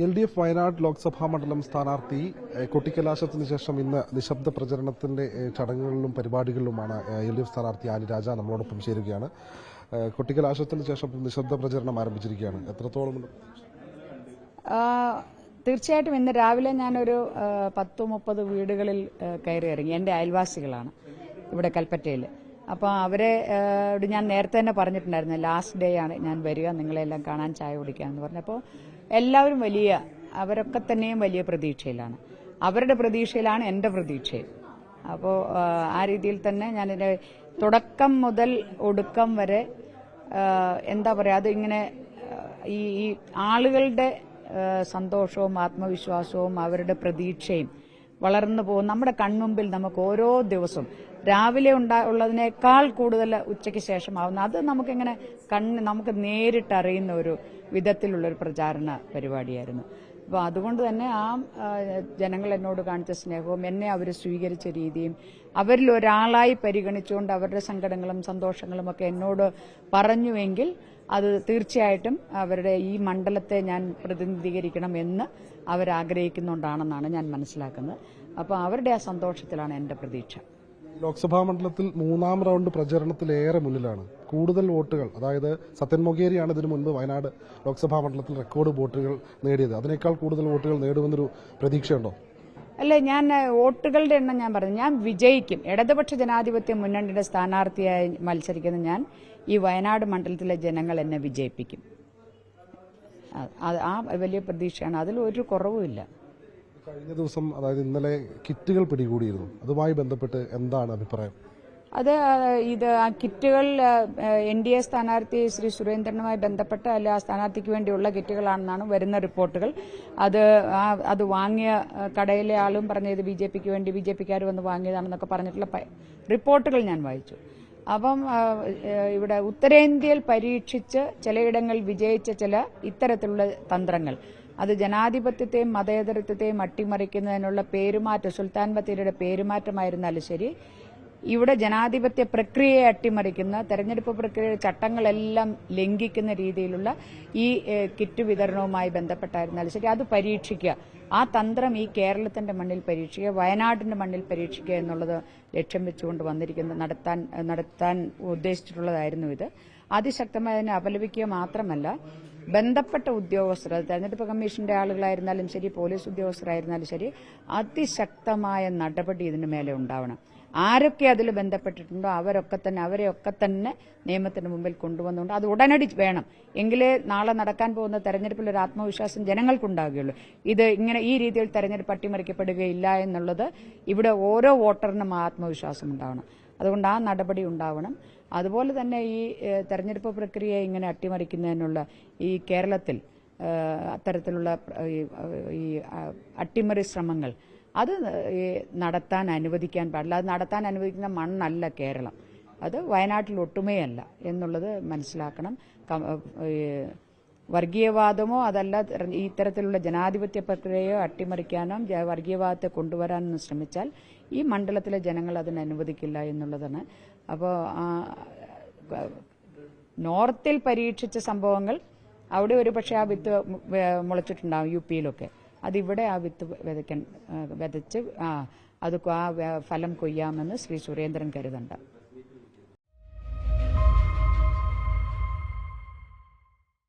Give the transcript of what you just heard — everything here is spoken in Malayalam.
L D F Wayanad Lok Sabha മണ്ഡലം സ്ഥാനാർത്ഥി കൊട്ടിക്കലാശത്തിന് ശേഷം ഇന്ന് നിശബ്ദ പ്രചരണത്തിന്റെ ചടങ്ങുകളിലും പരിപാടികളിലുമാണ് എൽ ഡി എഫ് സ്ഥാനാർത്ഥി ആനി രാജ നമ്മളോടൊപ്പം ചേരുകയാണ്. കൊട്ടിക്കലാശത്തിന് ശേഷം നിശബ്ദ പ്രചരണം ആരംഭിച്ചിരിക്കുകയാണ്. എത്രത്തോളം തീർച്ചയായിട്ടും ഇന്ന് രാവിലെ ഞാനൊരു പത്ത് മുപ്പത് വീടുകളിൽ കയറി ഇറങ്ങി. എന്റെ അയൽവാസികളാണ് ഇവിടെ കൽപ്പറ്റയിൽ. അപ്പോൾ അവരെ ഞാൻ നേരത്തെ തന്നെ പറഞ്ഞിട്ടുണ്ടായിരുന്നു ലാസ്റ്റ് ഡേ ആണ്. ഞാൻ വരിക നിങ്ങളെല്ലാം കാണാൻ ചായ കുടിക്കാൻ എന്ന് പറഞ്ഞപ്പോൾ എല്ലാവരും വലിയ അവരൊക്കെ തന്നെയും വലിയ പ്രതീക്ഷയിലാണ്. അവരുടെ പ്രതീക്ഷയിലാണ് എന്റെ പ്രതീക്ഷ അപ്പോൾ ആ രീതിയിൽ തന്നെ ഞാനെന്റെ തുടക്കം മുതൽ ഒടുക്കം വരെ എന്താ പറയുക അത് ഇങ്ങനെ ഈ ഈ ആളുകളുടെ സന്തോഷവും ആത്മവിശ്വാസവും അവരുടെ പ്രതീക്ഷയും വളർന്നു പോകും നമ്മുടെ കൺമുമ്പിൽ നമുക്ക് ഓരോ ദിവസവും രാവിലെ ഉണ്ടാ ഉള്ളതിനേക്കാൾ കൂടുതൽ ഉച്ചയ്ക്ക് ശേഷമാവുന്ന അത് നമുക്കിങ്ങനെ കണ്ണ് നമുക്ക് നേരിട്ടറിയുന്ന ഒരു വിധത്തിലുള്ള ഒരു പ്രചാരണ പരിപാടിയായിരുന്നു. അപ്പോൾ അതുകൊണ്ട് തന്നെ ആ, ജനങ്ങൾ എന്നോട് കാണിച്ച സ്നേഹവും എന്നെ അവർ സ്വീകരിച്ച രീതിയും അവരിൽ ഒരാളായി പരിഗണിച്ചുകൊണ്ട് അവരുടെ സങ്കടങ്ങളും സന്തോഷങ്ങളും ഒക്കെ എന്നോട് പറഞ്ഞുവെങ്കിൽ അത് തീർച്ചയായിട്ടും അവരുടെ ഈ മണ്ഡലത്തെ ഞാൻ പ്രതിനിധീകരിക്കണം എന്ന് അവരാഗ്രഹിക്കുന്നുണ്ടാണെന്നാണ് ഞാൻ മനസ്സിലാക്കുന്നത്. അപ്പോൾ അവരുടെ ആ സന്തോഷത്തിലാണ് എന്റെ പ്രതീക്ഷ. ലോക്സഭാ മണ്ഡലത്തിൽ മൂന്നാം റൗണ്ട് പ്രചരണത്തിലേറെ മുന്നിലാണ്. കൂടുതൽ വോട്ടുകൾ അതായത് സത്യൻ മൊകേരിയാണ് ഇതിനു മുൻപ് വയനാട് ലോക്സഭാ മണ്ഡലത്തിൽ റെക്കോർഡ് വോട്ടുകൾ നേടിയത്. അതിനേക്കാൾ കൂടുതൽ വോട്ടുകൾ നേടുമെന്നൊരു പ്രതീക്ഷയുണ്ടോ? അല്ല ഞാൻ വോട്ടുകളുടെ എണ്ണം ഞാൻ പറഞ്ഞു. ഞാൻ വിജയിക്കും. ഇടതുപക്ഷ ജനാധിപത്യ മുന്നണിയുടെ സ്ഥാനാർത്ഥിയായി മത്സരിക്കുന്ന ഞാൻ ഈ വയനാട് മണ്ഡലത്തിലെ ജനങ്ങൾ എന്നെ വിജയിപ്പിക്കും. ആ വലിയ പ്രതീക്ഷയാണ്. അതിൽ ഒരു കുറവുമില്ല. കഴിഞ്ഞ ദിവസം അതായത് ഇന്നലെ കിറ്റുകൾ പിടികൂടിയിരുന്നു. അതുമായി ബന്ധപ്പെട്ട് എന്താണ് അഭിപ്രായം? അത് ഇത് ആ കിറ്റുകൾ എൻ ഡി എ സ്ഥാനാർത്ഥി ശ്രീ സുരേന്ദ്രനുമായി ബന്ധപ്പെട്ട് അല്ല ആ സ്ഥാനാർത്ഥിക്ക് വേണ്ടിയുള്ള കിറ്റുകളാണെന്നാണ് വരുന്ന റിപ്പോർട്ടുകൾ. അത് അത് വാങ്ങിയ കടയിലെ ആളും പറഞ്ഞത് ബി ജെ പിക്ക് വേണ്ടി ബി ജെ പിക്കാർ വന്ന് വാങ്ങിയതാണെന്നൊക്കെ പറഞ്ഞിട്ടുള്ള റിപ്പോർട്ടുകൾ ഞാൻ വായിച്ചു. അപ്പം ഇവിടെ ഉത്തരേന്ത്യയിൽ പരീക്ഷിച്ച് ചിലയിടങ്ങളിൽ വിജയിച്ച ചില ഇത്തരത്തിലുള്ള തന്ത്രങ്ങൾ. അത് ജനാധിപത്യത്തെയും മതേതരത്വത്തെയും അട്ടിമറിക്കുന്നതിനുള്ള പേരുമാറ്റം സുൽത്താൻ ബത്തേരിയുടെ പേരുമാറ്റമായിരുന്നാലും ശരി ഇവിടെ ജനാധിപത്യ പ്രക്രിയയെ അട്ടിമറിക്കുന്ന തെരഞ്ഞെടുപ്പ് പ്രക്രിയയുടെ ചട്ടങ്ങളെല്ലാം ലംഘിക്കുന്ന രീതിയിലുള്ള ഈ കിറ്റ് വിതരണവുമായി ബന്ധപ്പെട്ടായിരുന്നാലും ശരി അത് പരീക്ഷിക്കുക. ആ തന്ത്രം ഈ കേരളത്തിന്റെ മണ്ണിൽ പരീക്ഷിക്കുക വയനാടിന്റെ മണ്ണിൽ പരീക്ഷിക്കുക എന്നുള്ളത് ലക്ഷ്യം വെച്ചുകൊണ്ട് വന്നിരിക്കുന്നത് നടത്താൻ നടത്താൻ ഉദ്ദേശിച്ചിട്ടുള്ളതായിരുന്നു ഇത്. അതിശക്തമായി അതിനെ അപലപിക്കുക മാത്രമല്ല ബന്ധപ്പെട്ട ഉദ്യോഗസ്ഥർ അത് തെരഞ്ഞെടുപ്പ് കമ്മീഷന്റെ ആളുകളായിരുന്നാലും ശരി പോലീസ് ഉദ്യോഗസ്ഥരായിരുന്നാലും ശരി അതിശക്തമായ നടപടി ഇതിന് മേലെ ഉണ്ടാവണം. ആരൊക്കെ അതിൽ ബന്ധപ്പെട്ടിട്ടുണ്ടോ അവരൊക്കെ തന്നെ അവരെയൊക്കെ തന്നെ നിയമത്തിന് മുമ്പിൽ കൊണ്ടുവന്നുകൊണ്ട് അത് ഉടനടി വേണം. എങ്കിലേ നാളെ നടക്കാൻ പോകുന്ന തെരഞ്ഞെടുപ്പിൽ ഒരു ആത്മവിശ്വാസം ജനങ്ങൾക്കുണ്ടാവുകയുള്ളൂ ഇത് ഇങ്ങനെ ഈ രീതിയിൽ തെരഞ്ഞെടുപ്പ് അട്ടിമറിക്കപ്പെടുകയില്ല എന്നുള്ളത് ഇവിടെ ഓരോ വോട്ടറിനും ആത്മവിശ്വാസം ഉണ്ടാവണം. അതുകൊണ്ട് ആ നടപടി ഉണ്ടാവണം. അതുപോലെ തന്നെ ഈ തെരഞ്ഞെടുപ്പ് പ്രക്രിയ ഇങ്ങനെ അട്ടിമറിക്കുന്നതിനുള്ള ഈ കേരളത്തിൽ അത്തരത്തിലുള്ള ഈ, അട്ടിമറി ശ്രമങ്ങൾ അത് നടത്താൻ അനുവദിക്കാൻ പാടില്ല. അത് നടത്താൻ അനുവദിക്കുന്ന മണ്ണല്ല കേരളം. അത് വയനാട്ടിൽ ഒട്ടുമേയല്ല എന്നുള്ളത് മനസ്സിലാക്കണം. വർഗീയവാദമോ അതല്ല ഇത്തരത്തിലുള്ള ജനാധിപത്യ പ്രക്രിയയോ അട്ടിമറിക്കാനോ വർഗീയവാദത്തെ കൊണ്ടുവരാനോ ശ്രമിച്ചാൽ ഈ മണ്ഡലത്തിലെ ജനങ്ങൾ അതിന് അനുവദിക്കില്ല എന്നുള്ളതാണ്. അപ്പോൾ നോർത്തിൽ പരീക്ഷിച്ച സംഭവങ്ങൾ അവിടെ ഒരു പക്ഷേ ആ വിത്ത് മുളച്ചിട്ടുണ്ടാവും യു പിയിലൊക്കെ. അതിവിടെ ആ വിത്ത് വിതയ്ക്കാൻ വിതച്ച് ആ അത് ആ ഫലം കൊയ്യാമെന്ന് ശ്രീ സുരേന്ദ്രൻ കരുതണ്ട.